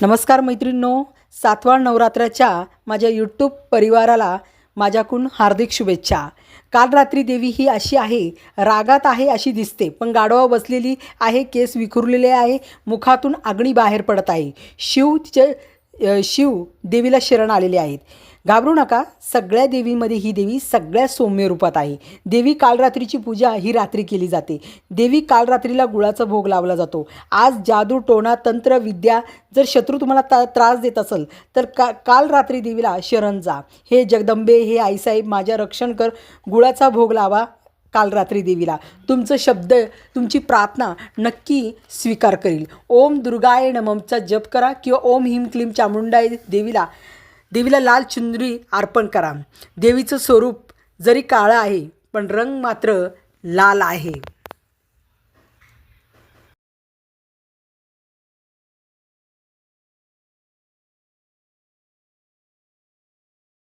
नमस्कार मैत्रिणींनो सातवा नवरात्राच्या माझ्या यूट्यूब परिवाराला माझ्याकडून हार्दिक शुभेच्छा. काल रात्री देवी ही अशी आहे रागात आहे अशी दिसते पण गाढवा बसलेली आहे केस विखुरलेले आहे मुखातून आगणी बाहेर पडत आहे. शिव तिचे शिव देवीला शरण आलेले आहेत. घाबरू नका सगळ्या देवीमध्ये ही देवी सगळ्या सौम्य रूपात आहे. देवी कालरात्रीची पूजा ही रात्री केली जाते. देवी कालरात्रीला गुळाचा भोग लावला जातो. आज जादू टोणा तंत्र विद्या जर शत्रू तुम्हाला ता त्रास देत असेल तर का काल रात्री देवीला शरण जा. हे जगदंबे हे आईसाहेब माझ्या रक्षण कर गुळाचा भोग लावा. काल रात्री देवीला. तुमचं शब्द तुमची प्रार्थना नक्की स्वीकार करील. ओम दुर्गाय नममचा जप करा किंवा ओम हिम क्लीम चामुंडाय देवीला देवीला लाल चुंदरी अर्पण करा. देवीचं स्वरूप जरी काळं आहे पण रंग मात्र लाल आहे.